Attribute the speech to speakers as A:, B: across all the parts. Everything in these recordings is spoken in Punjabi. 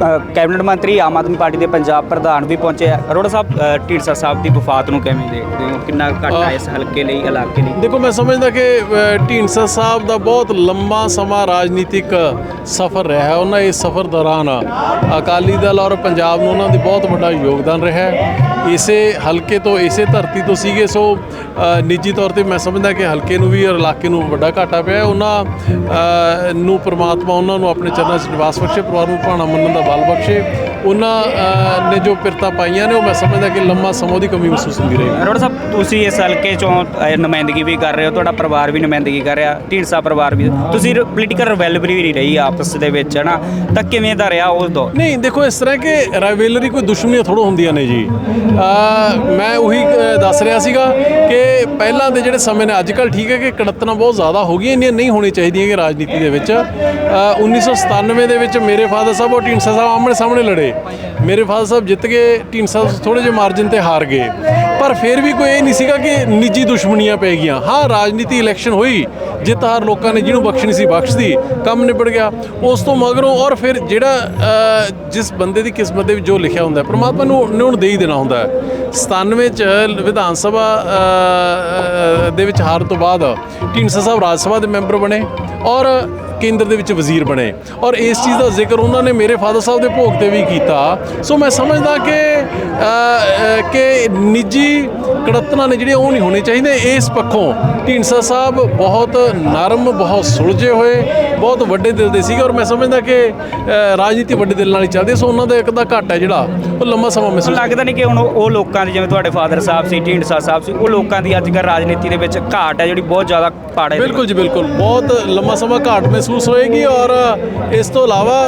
A: ਕੈਬਨਿਟ ਮੰਤਰੀ ਆਮ ਆਦਮੀ ਪਾਰਟੀ ਦੇ ਪੰਜਾਬ ਪ੍ਰਧਾਨ ਵੀ ਪਹੁੰਚੇ ਆ। ਅਰੋੜਾ ਸਾਹਿਬ ਢੀਂਡਸਾ ਸਾਹਿਬ ਦੀ ਵਫਾਤ ਨੂੰ ਕਿਵੇਂ ਦੇਖਦੇ ਹੋ? ਕਿੰਨਾ ਘਾਟਾ ਇਸ ਹਲਕੇ ਲਈ ਇਲਾਕੇ ਲਈ?
B: ਦੇਖੋ ਮੈਂ ਸਮਝਦਾ ਕਿ ਢੀਂਡਸਾ ਸਾਹਿਬ ਦਾ ਬਹੁਤ ਲੰਮਾ ਸਮਾਂ ਰਾਜਨੀਤਿਕ ਸਫ਼ਰ ਰਿਹਾ ਹੈ। ਉਹਨਾਂ ਇਸ ਸਫ਼ਰ ਦੌਰਾਨ ਅਕਾਲੀ ਦਲ ਔਰ ਪੰਜਾਬ ਨੂੰ ਉਹਨਾਂ ਦੀ ਬਹੁਤ ਵੱਡਾ ਯੋਗਦਾਨ ਰਿਹਾ ਹੈ। ਇਸੇ ਹਲਕੇ ਤੋਂ ਇਸੇ ਧਰਤੀ ਤੋਂ ਸੀਗੇ ਸੋ ਨਿੱਜੀ ਤੌਰ ਤੇ ਮੈਂ ਸਮਝਦਾ ਕਿ ਹਲਕੇ ਨੂੰ ਵੀ ਔਰ ਇਲਾਕੇ ਨੂੰ ਵੱਡਾ ਘਾਟਾ ਪਿਆ। ਉਹਨਾਂ ਨੂੰ ਪ੍ਰਮਾਤਮਾ ਉਹਨਾਂ ਨੂੰ ਆਪਣੇ ਚਰਨਾਂ 'ਚ ਨਿਵਾਸ ਬਖਸ਼ੇ ਪਰਿਵਾਰ ਨੂੰ ਭਾਣਾ ਮੰਨਣ ਦਾ ਬਲ ਬਖਸ਼ੇ। ਉਹਨਾਂ ਨੇ ਜੋ ਪਿਰਤਾ ਪਾਈਆਂ ਨੇ ਉਹ ਮੈਂ ਸਮਝਦਾ ਕਿ ਲੰਮਾ ਸਮਾਂ ਉਹਦੀ ਕਮੀ ਮਹਿਸੂਸ ਹੁੰਦੀ ਰਹੀ
A: ਅਰੋੜਾ ਸਾਹਿਬ ਤੁਸੀਂ ਇਸ ਹਲਕੇ ਚੋਂ ਨੁਮਾਇੰਦਗੀ ਵੀ ਕਰ ਰਹੇ ਹੋ ਤੁਹਾਡਾ ਪਰਿਵਾਰ ਵੀ ਨੁਮਾਇੰਦਗੀ ਕਰ ਰਿਹਾ ਢੀਂਡਸਾ ਪਰਿਵਾਰ ਵੀ। ਤੁਸੀਂ ਪੋਲੀਟੀਕਲ ਰਿਵੈਲਰੀ ਵੀ ਰਹੀ ਆਪਸ ਦੇ ਵਿੱਚ ਹੈ ਨਾ ਤਾਂ ਕਿਵੇਂ ਦਾ ਰਿਹਾ ਉਸ ਦੌਰ
B: ਨਹੀਂ ਦੇਖੋ ਇਸ ਤਰ੍ਹਾਂ ਕਿ ਰਾਈਵਲਰੀ ਕੋਈ ਦੁਸ਼ਮਣੀਆਂ ਥੋੜ੍ਹਾ ਹੁੰਦੀਆਂ ਨੇ ਜੀ। ਮੈਂ ਉਹੀ ਦੱਸ ਰਿਹਾ ਸੀਗਾ ਕਿ ਪਹਿਲਾਂ ਦੇ ਜਿਹੜੇ ਸਮੇਂ ਨੇ ਅੱਜ ਕੱਲ ਠੀਕ ਹੈ ਕਿ ਕੜਤਨਾ ਬਹੁਤ ਜ਼ਿਆਦਾ ਹੋ ਗਈਆਂ ਇੰਨੀਆਂ ਨਹੀਂ ਹੋਣੀ ਚਾਹੀਦੀਆਂ ਕਿ ਰਾਜਨੀਤੀ ਦੇ ਵਿੱਚ। ਅ, 1997 ਦੇ ਵਿੱਚ ਮੇਰੇ ਫਾਦਰ ਸਾਹਿਬ ਔਰ ਢੀਂਡਸਾ ਸਾਹਿਬ ਆਮਣੇ ਸਾਹਮਣੇ ਲੜੇ। ਮੇਰੇ ਫਾਦਰ ਸਾਹਿਬ ਜਿੱਤ ਗਏ, ਢੀਂਡਸਾ ਸਾਹਿਬ ਥੋੜੇ ਜਿਹੇ ਮਾਰਜਨ ਤੇ ਹਾਰ ਗਏ। ਪਰ ਫਿਰ ਵੀ ਕੋਈ ਇਹ ਨਹੀਂ ਸੀਗਾ ਕਿ ਨਿੱਜੀ ਦੁਸ਼ਮਣੀਆਂ ਪੈ ਗਈਆਂ। ਹਾਂ, ਰਾਜਨੀਤੀ ਇਲੈਕਸ਼ਨ ਹੋਈ, ਜਿੱਤ ਹਾਰ ਲੋਕਾਂ ਨੇ ਜਿਹਨੂੰ ਬਖਸ਼ਣੀ ਸੀ, ਬਖਸ਼ਦੀ, ਕੰਮ ਨਿਬੜ ਗਿਆ। ਉਸ ਤੋਂ ਮਗਰੋਂ ਔਰ ਫਿਰ ਜਿਹੜਾ ਜਿਸ ਬੰਦੇ ਦੀ ਕਿਸਮਤ ਦੇ ਵਿੱਚ ਜੋ ਲਿਖਿਆ ਹੁੰਦਾ ਪਰਮਾਤਮਾ ਨੂੰ ਨੇ ਉਹਨੂੰ ਦੇ ਹੀ ਦੇਣਾ ਹੁੰਦਾ ਹੈ। 97 ਚ ਵਿਧਾਨ ਸਭਾ ਦੇ ਵਿੱਚ ਹਾਰ ਤੋਂ ਬਾਅਦ ਢੀਂਡਸਾ ਸਾਹਿਬ ਰਾਜ ਸਭਾ ਦੇ ਮੈਂਬਰ ਬਣੇ। ਔਰ ਕੇਂਦਰ ਦੇ ਵਿੱਚ ਵਜ਼ੀਰ ਬਣੇ। ਔਰ ਇਸ ਚੀਜ਼ ਦਾ ਜ਼ਿਕਰ ਉਹਨਾਂ ਨੇ ਮੇਰੇ ਫਾਦਰ ਸਾਹਿਬ ਦੇ ਭੋਗ ਤੇ ਵੀ ਕੀਤਾ। ਸੋ ਮੈਂ ਸਮਝਦਾ ਕਿ ਕਿ ਨਿੱਜੀ ਕੜਤਨਾ ਨੇ ਜਿਹੜੇ ਉਹ ਨਹੀਂ ਹੋਣੇ ਚਾਹੀਦੇ। ਇਸ ਪੱਖੋਂ ਢੀਂਡਸਾ ਸਾਹਿਬ ਬਹੁਤ ਨਰਮ ਬਹੁਤ ਸੁਲਝੇ ਹੋਏ ਬਹੁਤ ਵੱਡੇ ਦਿਲ ਦੇ ਸੀਗੇ ਔਰ ਮੈਂ ਸਮਝਦਾ ਕਿ ਰਾਜਨੀਤੀ ਵੱਡੇ ਦਿਲ ਨਾਲ ਹੀ ਚੱਲਦੀ ਹੈ। ਸੋ ਉਹਨਾਂ ਦਾ ਇੱਕ ਦਾ ਘਾਟ ਹੈ ਜਿਹੜਾ ਉਹ ਲੰਮਾ ਸਮਾਂ ਮਹਿਸੂਸ
A: ਲੱਗਦਾ ਨਹੀਂ ਕਿ ਹੁਣ ਉਹ ਲੋਕਾਂ ਦੀ ਜਿਵੇਂ ਤੁਹਾਡੇ ਫਾਦਰ ਸਾਹਿਬ ਸੀ ਢੀਂਡਸਾ ਸਾਹਿਬ ਸੀ ਉਹ ਲੋਕਾਂ ਦੀ ਅੱਜ ਕੱਲ੍ਹ ਰਾਜਨੀਤੀ ਦੇ ਵਿੱਚ ਘਾਟ ਹੈ ਜਿਹੜੀ ਬਹੁਤ ਜ਼ਿਆਦਾ ਪਾੜੇ
B: ਬਿਲਕੁਲ ਜੀ ਬਿਲਕੁਲ। ਬਹੁਤ ਲੰਮਾ ਸਮਾਂ ਘਾਟ ਮਹਿਸੂਸ ਹੋਏਗੀ ਔਰ ਇਸ ਤੋਂ ਇਲਾਵਾ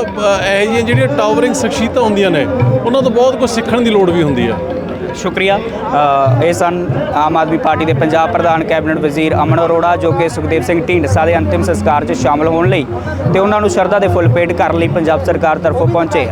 B: ਇਹੋ ਜਿਹੜੀਆਂ ਟਾਵਰਿੰਗ ਸ਼ਖਸੀਅਤਾਂ ਹੁੰਦੀਆਂ ਨੇ ਉਹਨਾਂ ਤੋਂ ਬਹੁਤ ਕੁਝ ਸਿੱਖਣ ਦੀ ਲੋੜ ਵੀ ਹੁੰਦੀ ਆ
A: ਸ਼ੁਕਰੀਆ। ਇਹ ਸਨ ਆਮ ਆਦਮੀ ਪਾਰਟੀ ਦੇ ਪੰਜਾਬ ਪ੍ਰਧਾਨ ਕੈਬਨਿਟ ਵਜ਼ੀਰ ਅਮਨ ਅਰੋੜਾ, ਜੋ ਕਿ ਸੁਖਦੇਵ ਸਿੰਘ ਢੀਂਡਸਾ ਦੇ ਅੰਤਿਮ ਸੰਸਕਾਰ 'ਚ ਸ਼ਾਮਲ ਹੋਣ ਲਈ ਤੇ ਉਹਨਾਂ ਨੂੰ ਸ਼ਰਧਾ ਦੇ ਫੁੱਲ ਭੇਟ ਕਰਨ ਲਈ ਪੰਜਾਬ ਸਰਕਾਰ ਤਰਫੋਂ ਪਹੁੰਚੇ